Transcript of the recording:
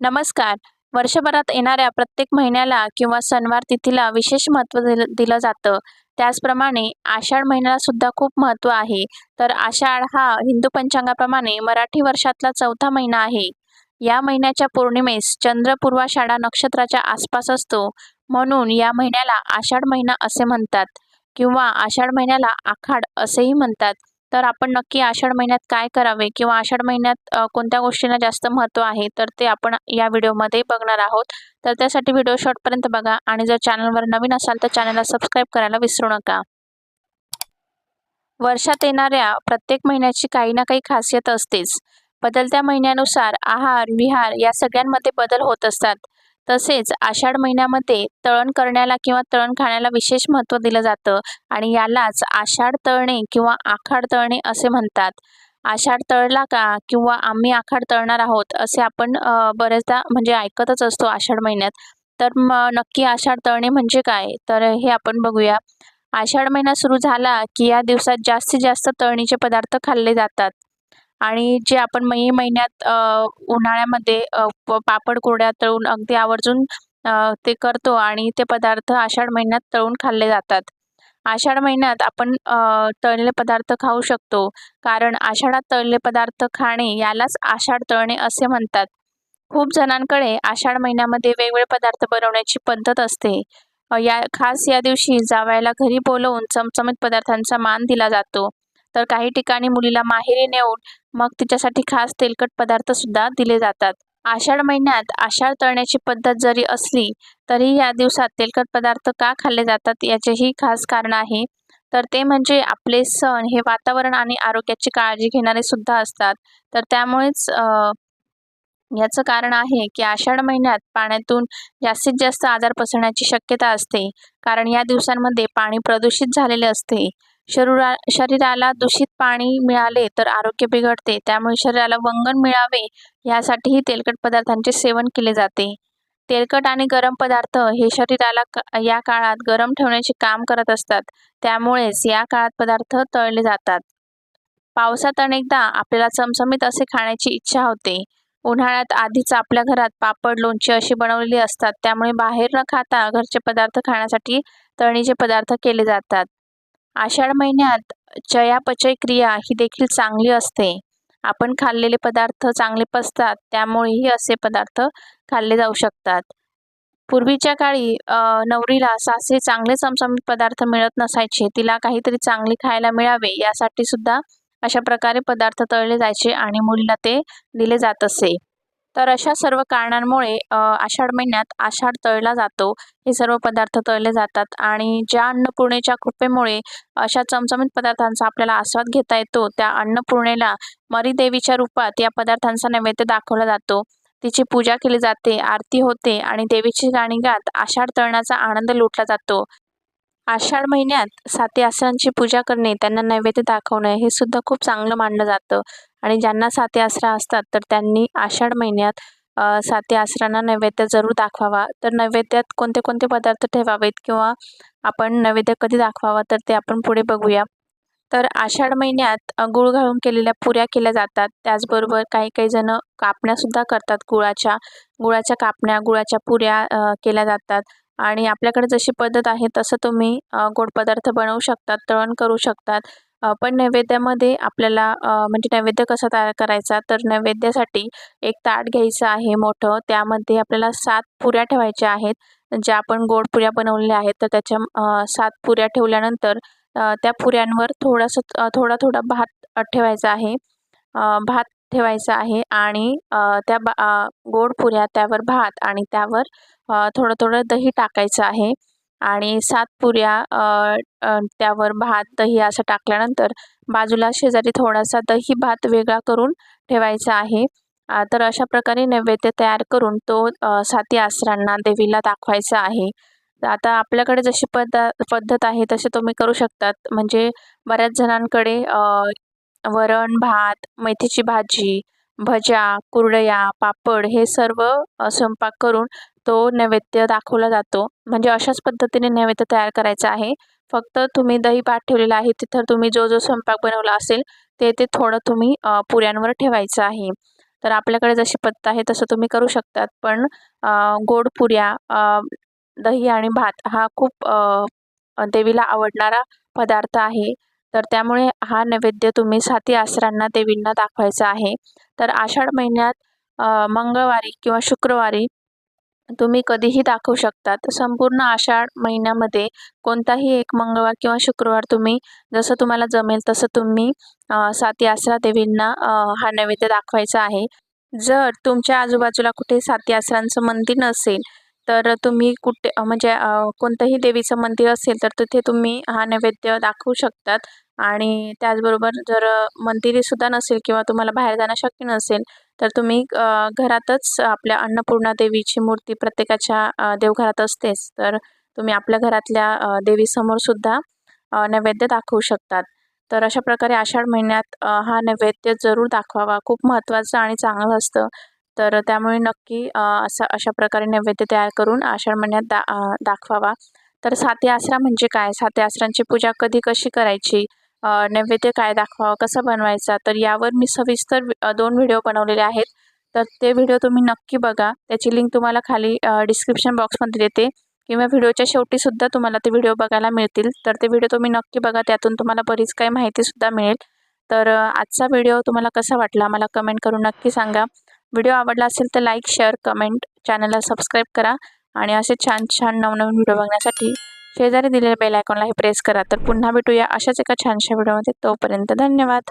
नमस्कार. वर्षभरात येणाऱ्या प्रत्येक महिन्याला किंवा सणवार तिथीला विशेष महत्त्व दिलं दिलं जातं. त्याचप्रमाणे आषाढ महिन्याला सुद्धा खूप महत्त्व आहे. तर आषाढ हा हिंदू पंचांगाप्रमाणे मराठी वर्षातला चौथा महिना आहे. या महिन्याच्या पौर्णिमेस चंद्र पूर्वाषाढा नक्षत्राच्या आसपास असतो. म्हणून या महिन्याला आषाढ महिना असे म्हणतात किंवा आषाढ महिन्याला आखाड असेही म्हणतात. तर आपण नक्की आषाढ महिन्यात काय करावे किंवा आषाढ महिन्यात कोणत्या गोष्टींना जास्त महत्त्व आहे तर ते आपण या व्हिडिओमध्ये बघणार आहोत. तर त्यासाठी व्हिडिओ शॉर्टपर्यंत बघा आणि जर चॅनलवर नवीन असाल तर चॅनलला सबस्क्राईब करायला विसरू नका. वर्षात येणाऱ्या प्रत्येक महिन्याची काही ना काही खासियत असतेच. बदलत्या महिन्यानुसार आहार विहार या सगळ्यांमध्ये बदल होत असतात. तसेच आषाढ महिन्यामध्ये तळण करण्याला किंवा तळण खाण्याला विशेष महत्त्व दिलं जातं आणि यालाच आषाढ तळणे किंवा आखाड तळणे असे म्हणतात. आषाढ तळला का किंवा आम्ही आखाड तळणार आहोत असे आपण बरेचदा म्हणजे ऐकतच असतो आषाढ महिन्यात. तर मग नक्की आषाढ तळणे म्हणजे काय? तर हे आपण बघूया. आषाढ महिना सुरू झाला की या दिवसात जास्तीत जास्त तळणीचे पदार्थ खाल्ले जातात. आणि जे आपण मे महिन्यात उन्हाळ्यामध्ये पापड कुरड्या तळून अगदी आवर्जून ते करतो आणि ते पदार्थ आषाढ महिन्यात तळून खाल्ले जातात. आषाढ महिन्यात आपण तळलेले पदार्थ खाऊ शकतो. कारण आषाढात तळलेले पदार्थ खाणे यालाच आषाढ तळणे असे म्हणतात. खूप जणांकडे आषाढ महिन्यामध्ये वेगवेगळे पदार्थ बनवण्याची पद्धत असते. या खास या दिवशी जावयाला घरी बोलवून चमचमीत पदार्थांचा मान दिला जातो. तर काही ठिकाणी मुलीला माहेरी नेऊन मग तिच्यासाठी खास तेलकट पदार्थ सुद्धा दिले जातात. आषाढ महिन्यात आषाढ तळण्याची पद्धत जरी असली तरी या दिवसात तेलकट पदार्थ का खाल्ले जातात याचेही खास कारण आहे. तर ते म्हणजे आपले सण हे वातावरण आणि आरोग्याची काळजी घेणारे सुद्धा असतात. तर त्यामुळेच याचं कारण आहे की आषाढ महिन्यात पाण्यातून जास्तीत जास्त आजार पसरण्याची शक्यता असते. कारण या दिवसांमध्ये पाणी प्रदूषित झालेले असते. शरीरा शरीराला दूषित पाणी मिळाले तर आरोग्य बिघडते. त्यामुळे शरीराला वंगण मिळावे यासाठीही तेलकट पदार्थांचे सेवन केले जाते. तेलकट आणि गरम पदार्थ हे शरीराला या काळात गरम ठेवण्याचे काम करत असतात. त्यामुळेच या काळात पदार्थ तळले जातात. पावसात अनेकदा आपल्याला चमचमीत असे खाण्याची इच्छा होते. उन्हाळ्यात आधीच आपल्या घरात पापड लोणची अशी बनवलेली असतात. त्यामुळे बाहेर न खाता घरचे पदार्थ खाण्यासाठी तळणीचे पदार्थ केले जातात. आषाढ महिन्यात चयापचय क्रिया ही देखील चांगली असते. आपण खाल्लेले पदार्थ चांगले पचतात त्यामुळेही असे पदार्थ खाल्ले जाऊ शकतात. पूर्वीच्या काळी नवरीला सासे चांगले चमचमीत पदार्थ मिळत नसायचे. तिला काहीतरी चांगले खायला मिळावे यासाठी सुद्धा अशा प्रकारे पदार्थ तळले जायचे आणि मुलीला ते दिले जात असे. तर अशा सर्व कारणांमुळे आषाढ महिन्यात आषाढ तळला जातो. हे सर्व पदार्थ तळले जातात आणि ज्या अन्नपूर्णेच्या कृपेमुळे अशा चमचमीत पदार्थांचा आपल्याला आस्वाद घेता येतो त्या अन्नपूर्णेला मरीदेवीच्या रूपात या पदार्थांचा नैवेद्य दाखवला जातो. तिची पूजा केली जाते आरती होते आणि देवीची गाणी गात आषाढ तळणाचा आनंद लुटला जातो. आषाढ महिन्यात साती आसरांची पूजा करणे त्यांना नैवेद्य दाखवणे हे सुद्धा खूप चांगलं मानलं जातं. आणि ज्यांना साती आसरा असतात तर त्यांनी आषाढ महिन्यात साती आसरांना नैवेद्य जरूर दाखवावा. तर नैवेद्यात कोणते कोणते पदार्थ ठेवावेत किंवा आपण नैवेद्य कधी दाखवावा तर ते आपण पुढे बघूया. तर आषाढ महिन्यात गुळ घालून केलेल्या पुऱ्या केल्या जातात. त्याचबरोबर काही काही जण कापण्यासुद्धा करतात गुळाच्या. गुळाच्या कापण्या गुळाच्या पुऱ्या केल्या जातात. आणि आपल्याकडे जशी पद्धत आहे तसं तुम्ही गोड पदार्थ बनवू शकतात तळण करू शकतात. पण नैवेद्यामध्ये आपल्याला म्हणजे नैवेद्य कसा तयार करायचा? तर नैवेद्यासाठी एक ताट घ्यायचं आहे मोठं. त्यामध्ये आपल्याला सात पुऱ्या ठेवायच्या आहेत. ज्या आपण गोड पुऱ्या बनवलेल्या आहेत तर त्याच्या सात पुऱ्या ठेवल्यानंतर त्या पुऱ्यांवर थोडंसं थोडा थोडा भात ठेवायचा आहे. भात ठेवायचा आहे आणि त्या बा गोड पुऱ्या त्यावर भात आणि त्यावर थोडं थोडं दही टाकायचं आहे. आणि सात पुऱ्या त्यावर भात दही असं टाकल्यानंतर बाजूला शेजारी थोडासा दही भात वेगळा करून ठेवायचा आहे. तर अशा प्रकारे नैवेद्य तयार करून तो साती आसरांना देवीला दाखवायचा आहे. आता आपल्याकडे जशी पद्ध पद्धत आहे तसे तुम्ही करू शकतात. म्हणजे बऱ्याच जणांकडे वरण भात मेथीची भाजी भज्या कुरडया पापड हे सर्व स्वयंपाक करून तो नैवेद्य दाखवला जातो. म्हणजे अशाच पद्धतीने नैवेद्य तयार करायचा आहे. फक्त तुम्ही दही भात ठेवलेला आहे तिथं तुम्ही जो जो स्वयंपाक बनवला असेल ते ते थोडं तुम्ही पुऱ्यांवर ठेवायचं आहे. तर आपल्याकडे जशी पद्धत आहे तसं तुम्ही करू शकतात. पण गोड पुऱ्या दही आणि भात हा खूप देवीला आवडणारा पदार्थ आहे. तर त्यामुळे हा नैवेद्य तुम्ही साती आसरांना देवींना दाखवायचा आहे. तर आषाढ महिन्यात मंगळवारी किंवा शुक्रवारी तुम्ही कधीही दाखवू शकतात. संपूर्ण आषाढ महिन्यामध्ये कोणताही एक मंगळवार किंवा शुक्रवार तुम्ही जसं तुम्हाला जमेल तसं तुम्ही साती आसरा देवींना हा नैवेद्य दाखवायचा आहे. जर तुमच्या आजूबाजूला कुठे साती आसरांचं मंदिर नसेल तर तुम्ही कुठे म्हणजे कोणतंही देवीचं मंदिर असेल तर तिथे तुम्ही हा नैवेद्य दाखवू शकतात. आणि त्याचबरोबर जर मंदिरेसुद्धा नसेल किंवा तुम्हाला बाहेर जाणं शक्य नसेल तर तुम्ही घरातच आपल्या अन्नपूर्णा देवीची मूर्ती प्रत्येकाच्या देवघरात असतेच. तर तुम्ही आपल्या घरातल्या देवीसमोरसुद्धा नैवेद्य दाखवू शकतात. तर अशा प्रकारे आषाढ महिन्यात हा नैवेद्य जरूर दाखवावा. खूप महत्त्वाचं आणि चांगलं असतं. तर त्यामुळे नक्की असा अशा प्रकारे नैवेद्य तयार करून आषाढ महिन्यात दा दाखवावा. तर साती आसरा म्हणजे काय? साती आसरांची पूजा कधी कशी करायची? नैवेद्य काय दाखवावा कसा बनवायचा तर यावर मी सविस्तर दोन व्हिडिओ बनवलेले आहेत. तर ते व्हिडिओ तुम्ही नक्की बघा. त्याची लिंक तुम्हाला खाली डिस्क्रिप्शन बॉक्समध्ये देते. किंवा व्हिडिओच्या शेवटीसुद्धा तुम्हाला ते व्हिडिओ बघायला मिळतील. तर ते व्हिडिओ तुम्ही नक्की बघा. त्यातून तुम्हाला बरीच काही माहितीसुद्धा मिळेल. तर आजचा व्हिडिओ तुम्हाला कसा वाटला मला कमेंट करून नक्की सांगा. व्हिडिओ आवडला असेल तर लाईक शेअर कमेंट चॅनलला सबस्क्राईब करा. आणि असे छान छान नवनवीन व्हिडिओ बघण्यासाठी शेजारी दिलेल्या बेल आयकॉनलाही प्रेस करा. तर पुन्हा भेटूया अशाच एका छानशा व्हिडिओमध्ये. तोपर्यंत धन्यवाद.